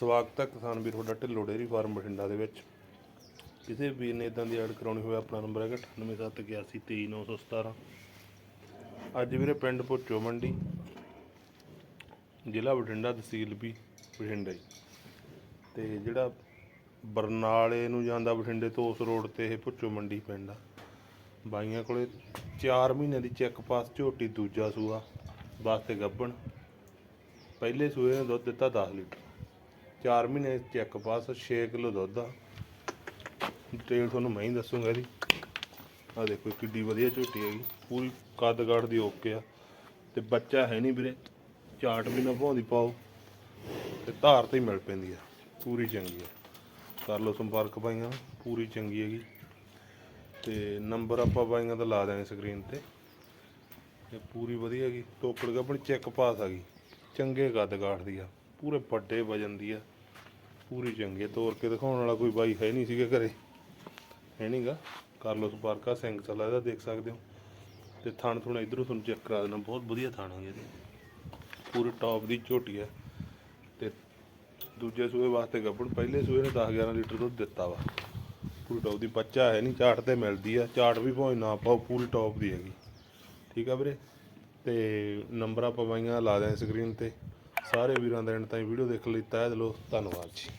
ਸਵਾਗਤ ਹੈ ਕਿਸਾਨ ਵੀਰ, ਤੁਹਾਡਾ ਢਿੱਲੋਂ ਡੇਅਰੀ ਫਾਰਮ ਬਠਿੰਡਾ ਦੇ ਵਿੱਚ। ਕਿਸੇ ਵੀਰ ਨੇ ਇਦਾਂ ਦੀ ਐਡ ਕਰਾਉਣੀ ਹੋਵੇ, ਆਪਣਾ ਨੰਬਰ ਹੈਗਾ 9871823917 ਅੱਜ ਵੀਰੇ ਪਿੰਡ ਭੁੱਚੋ ਮੰਡੀ, ਜ਼ਿਲ੍ਹਾ ਬਠਿੰਡਾ ਤਹਿਸੀਲ ਵੀ ਬਠਿੰਡਾ ਹੀ ਤੇ ਜਿਹੜਾ ਬਰਨਾਲੇ ਨੂੰ ਜਾਂਦਾ ਬਠਿੰਡੇ ਤੋਂ ਉਸ ਰੋਡ ਤੇ ਇਹ ਭੁੱਚੋ ਮੰਡੀ ਪਿੰਡ ਆ। ਬਾਈਆਂ ਕੋਲੇ 4 ਮਹੀਨਿਆਂ ਦੀ ਚੈੱਕ ਪਾਸ, ਝੋਟੀ, ਦੂਜਾ ਸੂਆ, ਵਾਸਤੇ ਗੱਬਣ। ਪਹਿਲੇ ਸੂਏ ਨੇ ਦੁੱਧ ਦਿੱਤਾ 10 ਲੀਟਰ। 4 ਮਹੀਨੇ ਚੈੱਕ ਪਾਸ 6 ਕਿਲੋ ਦੁੱਧ ਆ। ਡਿਟੇਲ ਤੁਹਾਨੂੰ ਮੈਂ ਹੀ ਦੱਸੂਗਾ ਇਹਦੀ। ਆ ਦੇਖੋ ਕਿੱਡੀ ਵਧੀਆ ਝੋਟੀ ਹੈਗੀ। ਪੂਰੀ ਕੱਦ ਕਾਠ ਦੀ ਓਕੇ ਆ। ਤੇ ਬੱਚਾ ਹੈ ਨਹੀਂ ਵੀਰੇ। ਚਾਟ ਵੀ ਨਾ ਭਾਉਂਦੀ ਪਾਓ। ਤੇ ਧਾਰ ਤੇ ਹੀ ਮਿਲ ਪੈਂਦੀ ਆ। ਪੂਰੀ ਚੰਗੀ ਆ। ਕਰ ਲਓ ਸੰਪਰਕ ਪਾਈਆਂ ਪੂਰੀ ਚੰਗੀ ਹੈਗੀ। ਤੇ ਨੰਬਰ ਆਪਾਂ ਪਾਈਆਂ ਤਾਂ ਲਾ ਦਾਂਗੇ ਸਕਰੀਨ ਤੇ। ਤੇ ਪੂਰੀ ਵਧੀਆ ਹੈਗੀ। ਟੋਕੜ ਆਪਣੀ ਚੈੱਕ ਪਾਸ ਆ ਗਈ ਚੰਗੇ ਕੱਦ ਕਾਠ ਦੀ ਆ। ਪੂਰੇ ਵੱਡੇ ਵਜਨ ਦੀ ਆ। ਪੂਰੀ ਚੰਗੀ ਤੋਰ ਕੇ ਦਿਖਾਉਣ ਵਾਲਾ ਕੋਈ ਬਾਈ ਹੈ ਨਹੀਂ ਸੀਗਾ ਘਰੇ। ਹੈ ਨਹੀਂਗਾ ਕਰ ਲਓ ਸੰਪਰਕ ਸਿੰਘ ਚੱਲਾ ਇਹਦਾ ਦੇਖ ਸਕਦੇ ਹੋ। ਤੇ ਥਣ ਥੁਣ ਇਧਰੋਂ ਤੁਹਾਨੂੰ ਚੈੱਕ ਕਰਾ ਦੇਣਾ ਬਹੁਤ ਵਧੀਆ ਥਣ ਹੈ ਇਹਦੇ। ਪੂਰੀ ਟੌਪ ਦੀ ਝੋਟੀ ਹੈ ਤੇ ਦੂਜੇ ਸੂਏ ਵਾਸਤੇ ਗੱਭਣ, ਪਹਿਲੇ ਸੂਏ ਨੇ 10 11 ਲੀਟਰ ਦੁੱਧ ਦਿੱਤਾ ਵਾ। ਪੂਰੀ ਟੌਪ ਦੀ ਬੱਚਾ ਹੈ ਨਹੀਂ ਚਾਟ ਤੇ ਮਿਲਦੀ ਆ। ਚਾਟ ਵੀ ਭਾਵੇਂ ਨਾ ਪਾਓ, ਪੂਰੀ ਟੌਪ ਦੀ ਹੈਗੀ। ਠੀਕ ਆ ਵੀਰੇ? ਤੇ ਨੰਬਰ ਆਪਾਂ ਪਾਈਆਂ ਲਾ ਦਿਆਂ ਸਕਰੀਨ ਤੇ। ਸਾਰੇ ਵੀਰਾਂ ਦਾ ਐਂਡ ਤਾਈਂ ਵੀਡੀਓ ਦੇਖ ਲਈ ਤਹਿ ਦਿਲੋਂ ਧੰਨਵਾਦ ਜੀ।